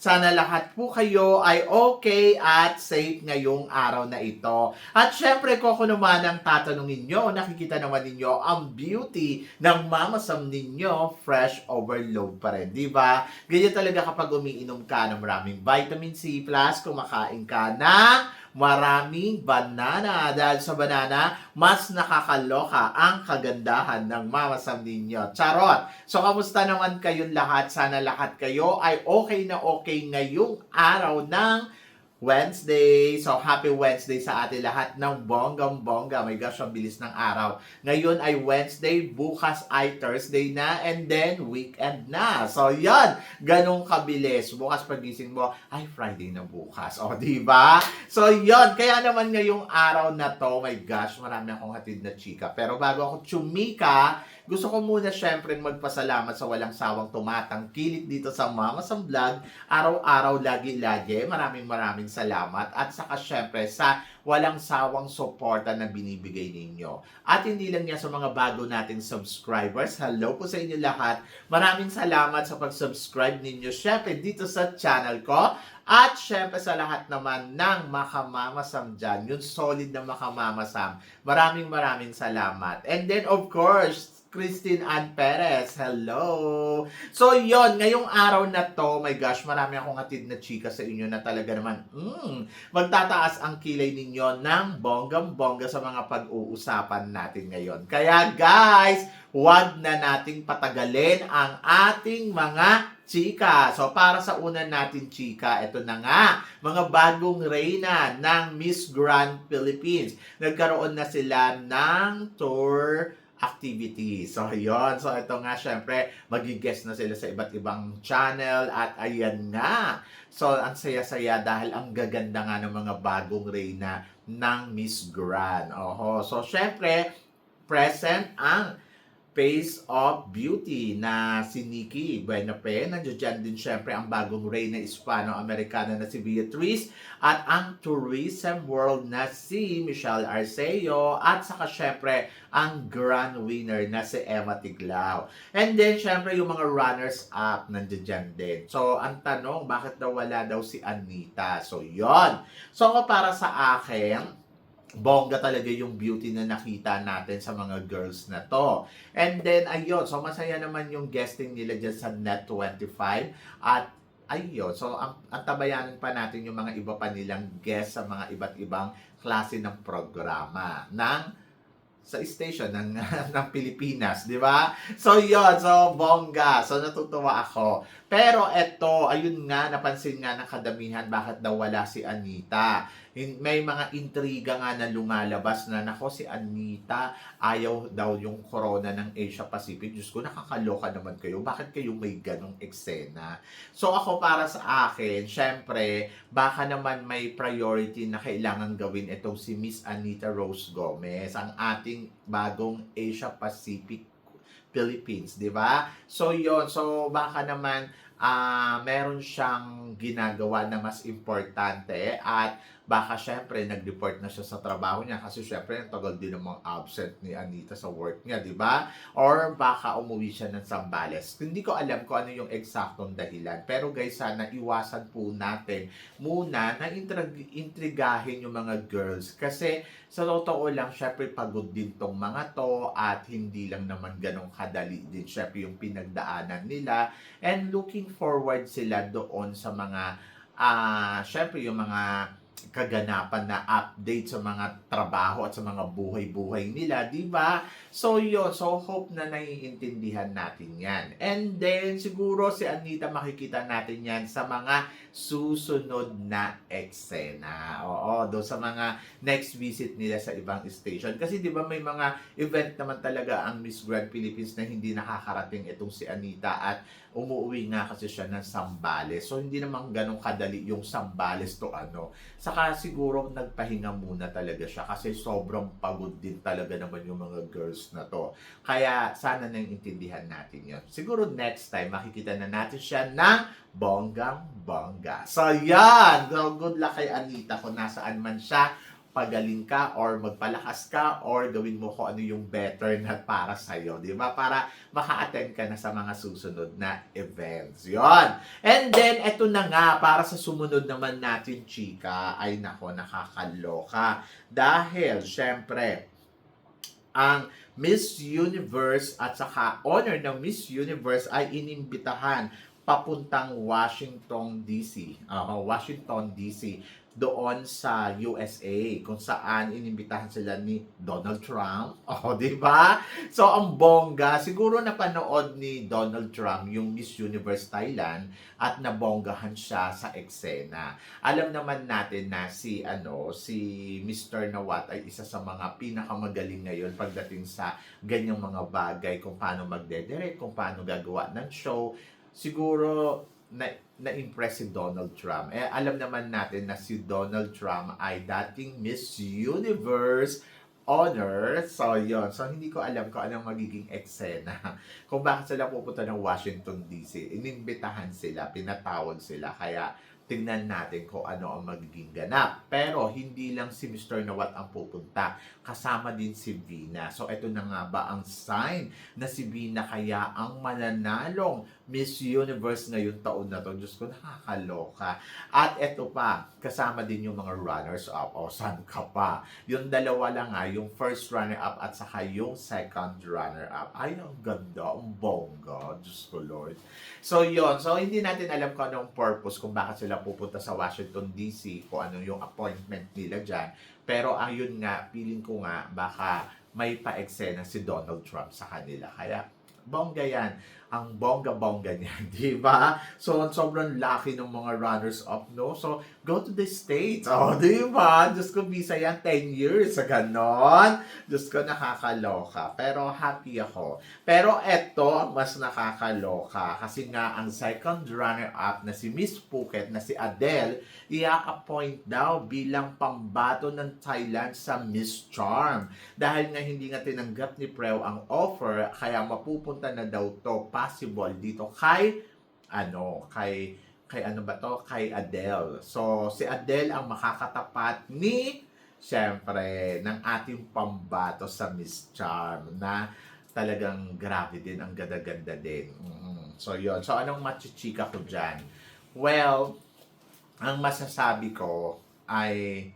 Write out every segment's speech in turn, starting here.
Sana lahat po kayo ay okay at safe ngayong araw na ito. At syempre, ko naman ang tatanungin nyo, nakikita naman ninyo ang beauty ng Mama Sam ninyo, fresh overload pa rin, di ba? Ganyan talaga kapag umiinom ka ng maraming vitamin C+, kumakain ka ng maraming banana. Dahil sa banana, mas nakakaloka ang kagandahan ng mamasam ninyo. Charot! So, kamusta naman kayong lahat? Sana lahat kayo ay okay na okay ngayong araw ng Wednesday. So, happy Wednesday sa atin lahat ng bonggang-bongga. My gosh, ang bilis ng araw. Ngayon ay Wednesday, bukas ay Thursday na, and then weekend na. So, yon ganong kabilis. Bukas pagising mo, ay Friday na bukas. O, di ba? So, yon Kaya naman ngayong araw na to, my gosh, marami akong hatid na chika. Pero bago ako chumika, gusto ko muna syempre magpasalamat sa walang sawang tumatangkilik dito sa Mama Sam Vlog. Araw-araw, lagi-lagi. Maraming maraming salamat. At saka syempre sa walang sawang suporta na binibigay ninyo. At hindi lang niya sa mga bago nating subscribers. Hello po sa inyo lahat. Maraming salamat sa pag-subscribe ninyo. Syempre dito sa channel ko. At syempre sa lahat naman ng makamamasam dyan, yung solid na makamamasam. Maraming maraming salamat. And then of course, Christine Ann Perez. Hello! So, yon ngayong araw na to, my gosh, marami akong hatid na chika sa inyo na talaga naman, mm, magtataas ang kilay ninyo ng bonggam-bongga sa mga pag-uusapan natin ngayon. Kaya guys, huwag na nating patagalin ang ating mga chika. So, para sa una natin chika, ito na nga, mga bagong reyna ng Miss Grand Philippines. Nagkaroon na sila ng tour activity. So, yon So, ito nga, syempre, magigest na sila sa iba't ibang channel at ayan nga. So, ang saya-saya dahil ang gaganda nga ng mga bagong reyna ng Miss Grand. Oho. So, syempre, present ang Face of Beauty na si Nikki Buenape. Nandiyo dyan din syempre ang bagong reyna Hispano-Americana na si Beatrice at ang tourism world na si Michelle Arceo at saka syempre ang grand winner na si Emma Tiglao. And then syempre yung mga runners-up nandiyo dyan din. So ang tanong, bakit daw wala daw si Anita? So yon So para sa akin, bongga talaga yung beauty na nakita natin sa mga girls na to. And then, ayun, so masaya naman yung guesting nila dyan sa Net25 at ayun, so ang, ang tabayanan pa natin yung mga iba pa nilang guest sa mga iba't ibang klase ng programa ng sa station ng ng Pilipinas, di ba? So yon, so bongga. So natutuwa ako. Pero eto, ayun nga napansin nga ng kadamihan bakit daw wala si Anita. May mga intriga nga na lumalabas na nako si Anita ayaw daw yung corona ng Asia Pacific. Diyos ko, nakakaloka naman kayo. Bakit kayo may ganong eksena? So ako para sa akin, syempre, baka naman may priority na kailangan gawin itong si Miss Anita Rose Gomez, ang ating bagong Asia Pacific Philippines, di ba? So yon so baka naman ah meron siyang ginagawa na mas importante at baka syempre nag-report na siya sa trabaho niya kasi syempre ang tagal din namang absent ni Anita sa work niya, di ba? Or baka umuwi siya ng Sambales. Hindi ko alam kung ano yung eksaktong dahilan. Pero guys, sana iwasan po natin muna na intrig- intrigahin yung mga girls. Kasi sa totoo lang, syempre pagod din tong mga to at hindi lang naman ganong kadali din syempre yung pinagdaanan nila. And looking forward sila doon sa mga, ah syempre yung mga kaganapan na update sa mga trabaho at sa mga buhay-buhay nila, di ba? So yun, so hope na naiintindihan natin yan. And then siguro si Anita makikita natin yan sa mga susunod na eksena. Oo, doon sa mga next visit nila sa ibang station. Kasi di ba may mga event naman talaga ang Miss Grand Philippines na hindi nakakarating itong si Anita at umuwi nga kasi siya ng Sambales. So hindi naman ganun kadali yung Sambales to ano. Sa Saka siguro nagpahinga muna talaga siya kasi sobrang pagod din talaga naman yung mga girls na to. Kaya sana naiintindihan natin yun. Siguro next time makikita na natin siya ng bonggang bongga. So yan! So, good luck kay Anita kung nasaan man siya pagaling ka or magpalakas ka or gawin mo kung ano yung better na para sa'yo. Di ba? Para maka-attend ka na sa mga susunod na events. Yon. And then, eto na nga, para sa sumunod naman natin, chika, ay nako, nakakaloka. Dahil, syempre, ang Miss Universe at saka honor ng Miss Universe ay inimbitahan papuntang Washington DC. Ah, Washington DC doon sa USA kung saan inimbitahan sila ni Donald Trump. Oh, di ba? So ang bongga, siguro napanood ni Donald Trump yung Miss Universe Thailand at nabonggahan siya sa eksena. Alam naman natin na si ano, si Mr. Nawat ay isa sa mga pinakamagaling ngayon pagdating sa ganyang mga bagay kung paano magdedirect, kung paano gagawa ng show. Siguro na na-impress si Donald Trump. Eh, alam naman natin na si Donald Trump ay dating Miss Universe honor. So, yon So, hindi ko alam kung anong magiging eksena. kung bakit sila pupunta ng Washington DC. Inimbitahan sila, pinatawag sila. Kaya, tingnan natin kung ano ang magiging ganap. Pero, hindi lang si Mr. Nawat ang pupunta. Kasama din si Vina. So, ito na nga ba ang sign na si Vina kaya ang mananalong Miss Universe ngayong taon na to. Diyos ko, nakakaloka. At ito pa, kasama din yung mga runners-up. O, saan ka pa? Yung dalawa lang nga, yung first runner-up at saka yung second runner-up. Ay, ang ganda, ang bongga. Diyos ko, Lord. So, yon So, hindi natin alam kung anong purpose, kung bakit sila pupunta sa Washington DC, kung ano yung appointment nila dyan. Pero, ayun nga, feeling ko nga, baka may pa-eksena si Donald Trump sa kanila. Kaya, bongga yan. Ang bongga-bongga niya, di ba? So, sobrang lucky ng mga runners-up, no? So, go to the States. Oh, di ba? Diyos ko, visa yan 10 years sa ganon. Diyos ko, nakakaloka. Pero happy ako. Pero eto, mas nakakaloka. Kasi nga, ang second runner-up na si Miss Phuket, na si Adele, i-appoint daw bilang pambato ng Thailand sa Miss Charm. Dahil nga hindi nga tinanggap ni Preo ang offer, kaya mapupunta na daw to possible dito kay ano, kay kay ano ba to? Kay Adele. So, si Adele ang makakatapat ni syempre ng ating pambato sa Miss Charm na talagang grabe din, ang ganda-ganda din. Mhm. So, yon So, anong machichika ko dyan? Well, ang masasabi ko ay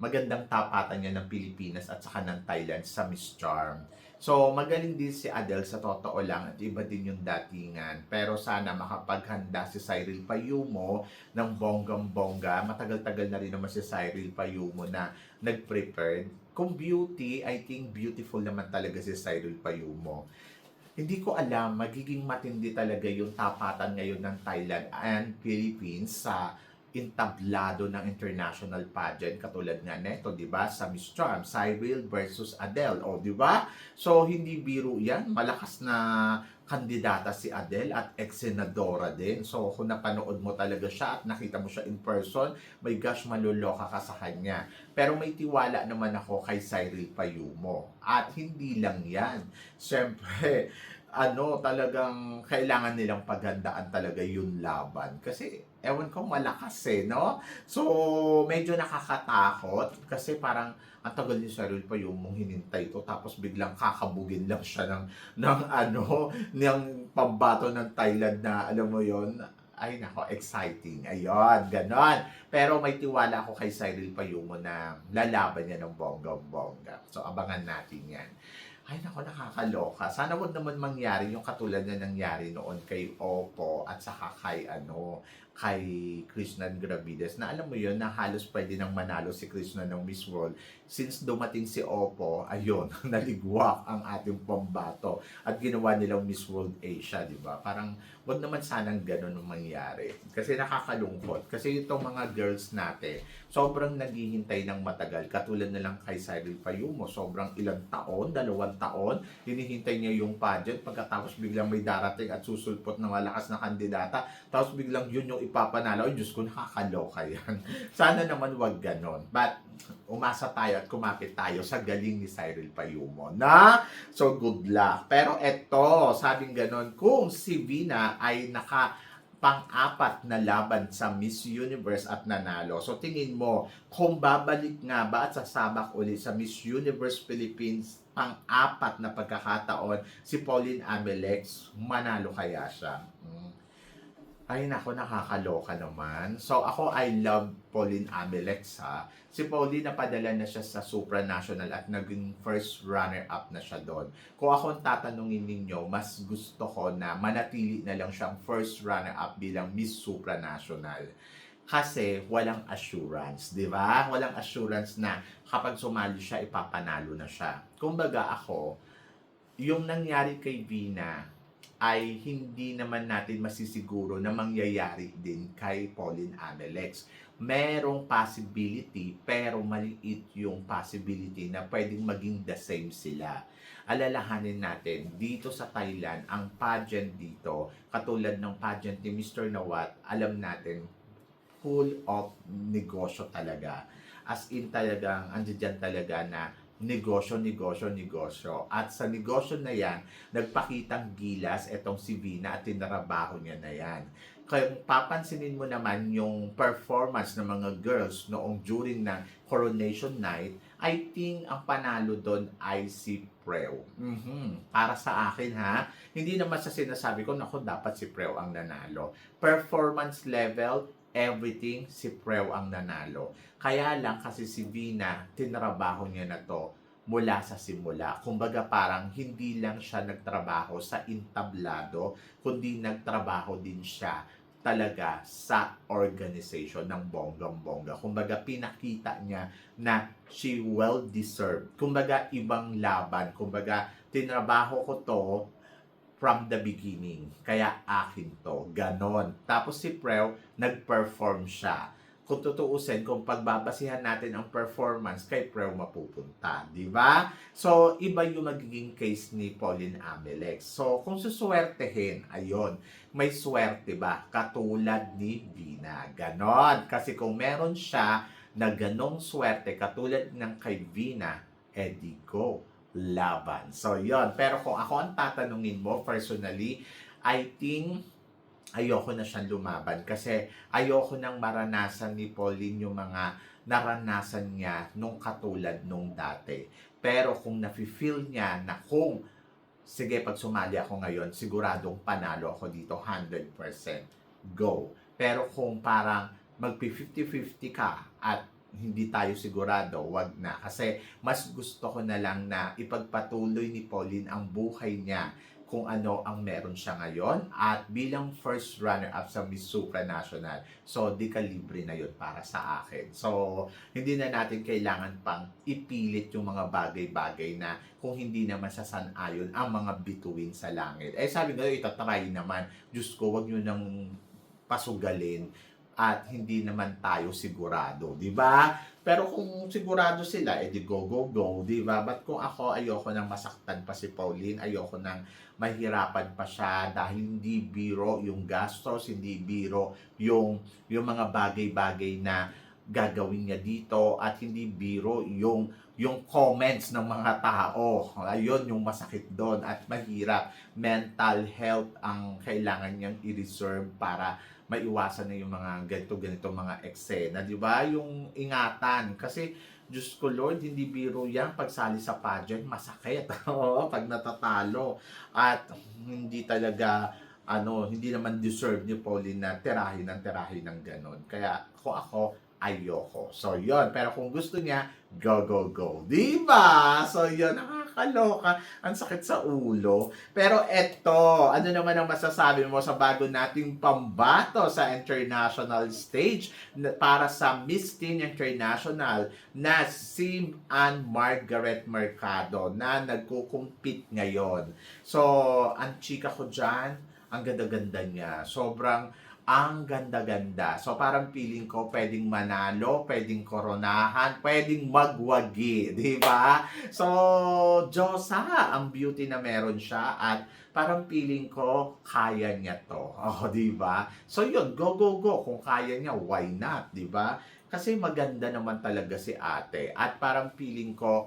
magandang tapatan niya ng Pilipinas at saka ng Thailand sa Miss Charm. So, magaling din si Adele sa totoo lang at iba din yung datingan. Pero sana makapaghanda si Cyril Payumo ng bonggang-bongga. Matagal-tagal na rin naman si Cyril Payumo na nag-prepared. Kung beauty, I think beautiful naman talaga si Cyril Payumo. Hindi ko alam, magiging matindi talaga yung tapatan ngayon ng Thailand and Philippines sa entablado ng international pageant katulad nga neto, 'di ba? Sa Miss Charm, Cyril versus Adele, o 'di ba? So hindi biro 'yan, malakas na kandidata si Adele at ex-senadora din. So kung napanood mo talaga siya at nakita mo siya in person, my gosh, maluloka ka sa kanya. Pero may tiwala naman ako kay Cyril Payumo. At hindi lang 'yan. Siyempre, ano, talagang kailangan nilang paghandaan talaga yung laban. Kasi, ewan ko, malakas eh, no? So, medyo nakakatakot kasi parang ang tagal ni Cyril pa yung mong hinintay ito tapos biglang kakabugin lang siya ng, ng ano, ng pambato ng Thailand na, alam mo yon ay nako, exciting. Ayun, ganon. Pero may tiwala ako kay Cyril Payumo na lalaban niya ng bongga-bongga. So, abangan natin yan. Ay nako, nakakaloka. Sana wag naman mangyari yung katulad na nangyari noon kay Oppo at saka kay ano, kay Krishnan Gravides na alam mo yun na halos pwede nang manalo si Krishna ng Miss World. Since dumating si Oppo ayun naligwak ang ating pambato at ginawa nilang Miss World Asia di ba? Parang wag naman sanang ganun ang mangyari. Kasi nakakalungkot. Kasi itong mga girls natin sobrang naghihintay ng matagal. Katulad na lang kay Cyril Payumo sobrang ilang taon dalawang taon, hinihintay niya yung pageant, pagkatapos biglang may darating at susulpot ng malakas na kandidata, tapos biglang yun yung ipapanalo. Ay, Diyos ko, nakakaloka yan. Sana naman wag ganon. But, umasa tayo at kumapit tayo sa galing ni Cyril Payumo na so good luck. Pero eto, sabing ganon, kung si Vina ay naka pang-apat na laban sa Miss Universe at nanalo. So tingin mo, kung babalik nga ba at sasabak ulit sa Miss Universe Philippines pang-apat na pagkakataon si Pauline Amelex, manalo kaya siya? Hmm. Ay nako, nakakaloka naman. So ako, I love Pauline Amelex ha. Si Pauline napadala na siya sa supranational at naging first runner-up na siya doon. Kung ako tatanungin ninyo, mas gusto ko na manatili na lang siyang first runner-up bilang Miss Supranational. Kasi walang assurance, di ba? Walang assurance na kapag sumali siya, ipapanalo na siya. Kumbaga ako, yung nangyari kay Vina ay hindi naman natin masisiguro na mangyayari din kay Pauline Amelex. Merong possibility pero maliit yung possibility na pwedeng maging the same sila. Alalahanin natin, dito sa Thailand, ang pageant dito, katulad ng pageant ni Mr. Nawat, alam natin, full of negosyo talaga. As in talagang, andyan talaga na negosyo, negosyo, negosyo. At sa negosyo na yan, nagpakitang gilas etong si Vina at tinarabaho niya na yan. Kaya papansinin mo naman yung performance ng mga girls noong during ng coronation night, I think ang panalo doon ay si Preo. Mhm. Para sa akin ha, hindi naman sa sinasabi ko, naku, dapat si Preo ang nanalo. Performance level, everything, si Preo ang nanalo. Kaya lang kasi si Vina, tinrabaho niya na to mula sa simula. Kumbaga parang hindi lang siya nagtrabaho sa intablado, kundi nagtrabaho din siya talaga sa organization ng bonggang-bongga. Kumbaga pinakita niya na she well deserved. Kumbaga ibang laban. Kumbaga tinrabaho ko to from the beginning. Kaya akin to. Ganon. Tapos si Preo, nag-perform siya. Kung tutuusin, kung pagbabasihan natin ang performance, kay Preo mapupunta. Di ba? So, iba yung magiging case ni Pauline Amelex. So, kung suswertehin, ayun, may swerte ba? Katulad ni Vina. Ganon. Kasi kung meron siya na ganong swerte, katulad ng kay Vina, edi go laban. So, yon Pero kung ako ang tatanungin mo, personally, I think ayoko na siyang lumaban kasi ayoko nang maranasan ni Pauline yung mga naranasan niya nung katulad nung dati. Pero kung nafe-feel niya na kung sige, pag sumali ako ngayon, siguradong panalo ako dito 100%. Go. Pero kung parang magpi 50-50 ka at hindi tayo sigurado, wag na. Kasi mas gusto ko na lang na ipagpatuloy ni Pauline ang buhay niya kung ano ang meron siya ngayon at bilang first runner-up sa Miss Supranational. So, di ka libre na yun para sa akin. So, hindi na natin kailangan pang ipilit yung mga bagay-bagay na kung hindi naman sasanayon ang mga bituin sa langit. Eh, sabi ko, itatry naman. Diyos ko, wag nyo nang pasugalin at hindi naman tayo sigurado, di ba? Pero kung sigurado sila, edi go, go, go, di ba? But kung ako, ayoko nang masaktan pa si Pauline, ayoko nang mahirapan pa siya dahil hindi biro yung gastos, hindi biro yung, yung mga bagay-bagay na gagawin niya dito at hindi biro yung yung comments ng mga tao. Ayun yung masakit doon at mahirap. Mental health ang kailangan niyang i-reserve para maiwasan na yung mga ganito-ganito mga eksena. Di ba? Yung ingatan. Kasi, Diyos ko Lord, hindi biro yan. Pagsali sa pageant, masakit. Oo, pag natatalo. At hindi talaga, ano, hindi naman deserve ni Pauline na tirahin ng tirahin ng ganon. Kaya, kung ako, ayoko. So, yon Pero kung gusto niya, go, go, go. Di ba? So, yun, nakakaloka. Ang sakit sa ulo. Pero eto, ano naman ang masasabi mo sa bago nating pambato sa international stage para sa Miss Teen International na si Ann Margaret Mercado na nagkukumpit ngayon. So, ang chika ko dyan, ang ganda-ganda niya. Sobrang ang ganda-ganda. So parang feeling ko pwedeng manalo, pwedeng koronahan, pwedeng magwagi, di ba? So, Diyosa ang beauty na meron siya at parang feeling ko kaya niya to. Oh, di ba? So yun, go go go kung kaya niya, why not, di ba? Kasi maganda naman talaga si ate at parang feeling ko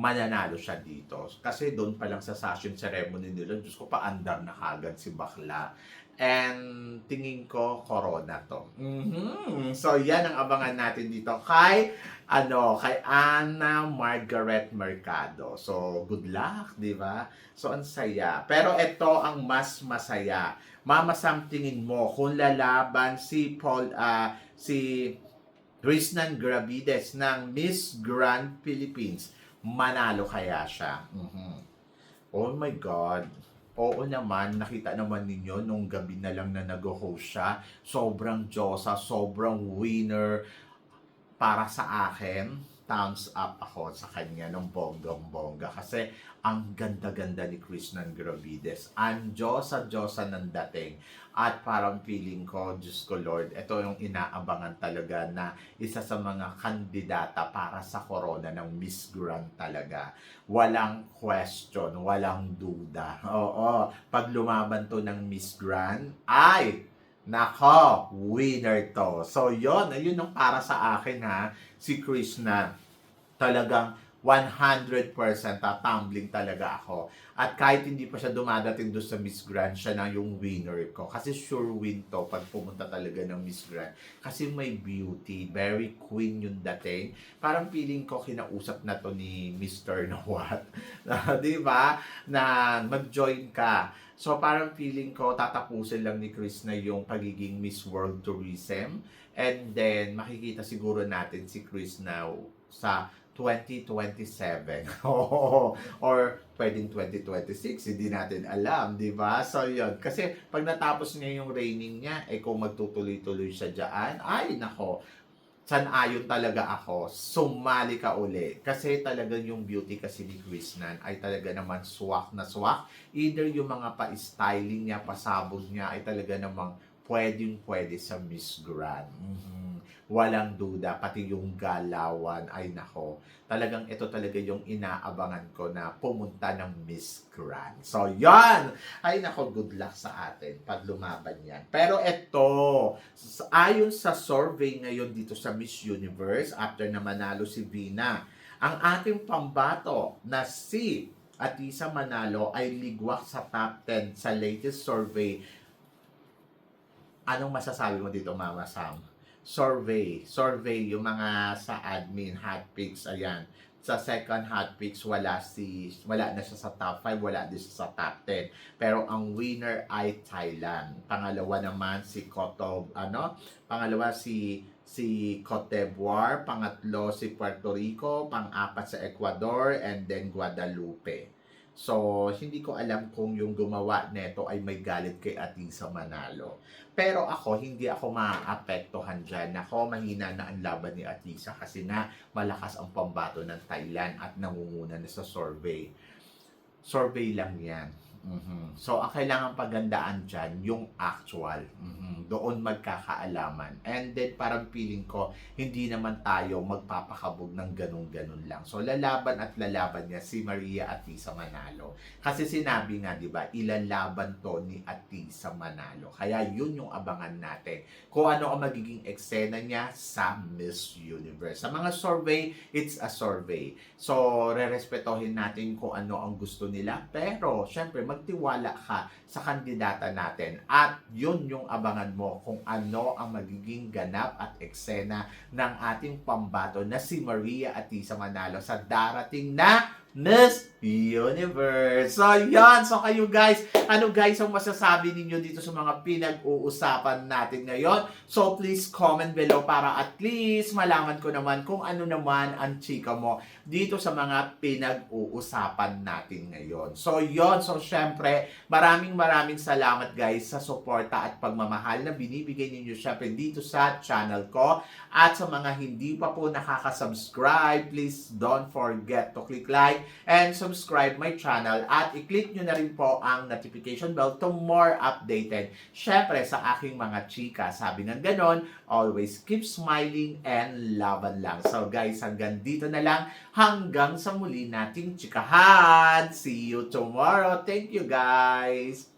mananalo siya dito. Kasi doon pa lang sa session ceremony nila, Diyos ko, paandar na kagad si bakla. And tingin ko, corona to. Mhm. So, yan ang abangan natin dito kay, ano, kay Anna Margaret Mercado. So, good luck, di ba? So, ang saya. Pero ito ang mas masaya. Mama Sam, tingin mo, kung lalaban si Paul, ah, si Riznan Gravides ng Miss Grand Philippines, manalo kaya siya? Mhm. Oh my God. Oo naman, nakita naman ninyo nung gabi na lang na nag-host siya. Sobrang Diyosa, sobrang winner. Para sa akin, thumbs up ako sa kanya ng bonggang-bongga. Kasi ang ganda-ganda ni Krishnan Gravides. Ang Diyosa, Diyosa ng dating. At parang feeling ko, Diyos ko Lord, ito yung inaabangan talaga na isa sa mga kandidata para sa corona ng Miss Grand talaga. Walang question, walang duda. Oo, pag lumaban to ng Miss Grand, ay, nako, winner to. So, yon ayun yung para sa akin ha, si Krishna, talagang 100% tatumbling talaga ako. At kahit hindi pa siya dumadating doon sa Miss Grand, siya na yung winner ko. Kasi sure win to pag pumunta talaga ng Miss Grand. Kasi may beauty, very queen yung dating. Parang feeling ko kinausap na to ni Mr. Nawat. Di ba? Na mag-join ka. So parang feeling ko tatapusin lang ni Chris na yung pagiging Miss World Tourism. And then makikita siguro natin si Chris now sa 2027. Oo. Or pwedeng 2026, hindi natin alam, di ba? So, yun. Kasi pag natapos niya yung training niya, eh kung magtutuloy-tuloy siya dyan, ay, nako, san ayon talaga ako, sumali ka uli. Kasi talaga yung beauty kasi ni Krishnan ay talaga naman swak na swak. Either yung mga pa-styling niya, pasabog niya, ay talaga namang pwedeng pwede sa Miss Grand. Mhm walang duda, pati yung galawan, ay nako, talagang ito talaga yung inaabangan ko na pumunta ng Miss Grand. So, yan! Ay nako, good luck sa atin pag lumaban yan. Pero ito, ayon sa survey ngayon dito sa Miss Universe, after na manalo si Vina, ang ating pambato na si Atisa Manalo ay ligwak sa top 10 sa latest survey. Anong masasabi mo dito, Mama Sam? Survey. Survey, yung mga sa admin, hotpicks, ayan. Sa second hotpicks, wala si wala na siya sa top 5, wala din siya sa top 10. Pero ang winner ay Thailand. Pangalawa naman si Koto, ano? Pangalawa si si Cote d'Ivoire, pangatlo si Puerto Rico, pang-apat sa Ecuador, and then Guadalupe. So, hindi ko alam kung yung gumawa neto ay may galit kay Atisa Manalo. Pero ako, hindi ako maaapektuhan dyan. Ako, mahina na ang laban ni Atisa kasi na malakas ang pambato ng Thailand at nangunguna na sa survey. Survey lang yan. Mhm. So, ang kailangan pagandaan dyan, yung actual. Mhm. Doon magkakaalaman. And then, parang feeling ko, hindi naman tayo magpapakabog ng ganun-ganun lang. So, lalaban at lalaban niya si Maria Atisa Manalo. Kasi sinabi nga, di ba, ilalaban to ni Atisa Manalo. Kaya yun yung abangan natin. Kung ano ang magiging eksena niya sa Miss Universe. Sa mga survey, it's a survey. So, rerespetohin natin kung ano ang gusto nila. Pero, syempre, magtiwala ka sa kandidata natin. At yun yung abangan mo kung ano ang magiging ganap at eksena ng ating pambato na si Maria Atisa Manalo sa darating na Miss Universe. So, yan. So, kayo guys, ano guys ang masasabi ninyo dito sa mga pinag-uusapan natin ngayon? So, please comment below para at least malaman ko naman kung ano naman ang chika mo dito sa mga pinag-uusapan natin ngayon. So, yon So, syempre, maraming maraming salamat guys sa suporta at pagmamahal na binibigay ninyo syempre dito sa channel ko. At sa mga hindi pa po nakaka-subscribe, please don't forget to click like like and subscribe my channel at i-click nyo na rin po ang notification bell to more updated. Syempre sa aking mga chika, sabi ng ganon, always keep smiling and laban lang. So guys, hanggang dito na lang. Hanggang sa muli nating chikahan. See you tomorrow. Thank you guys.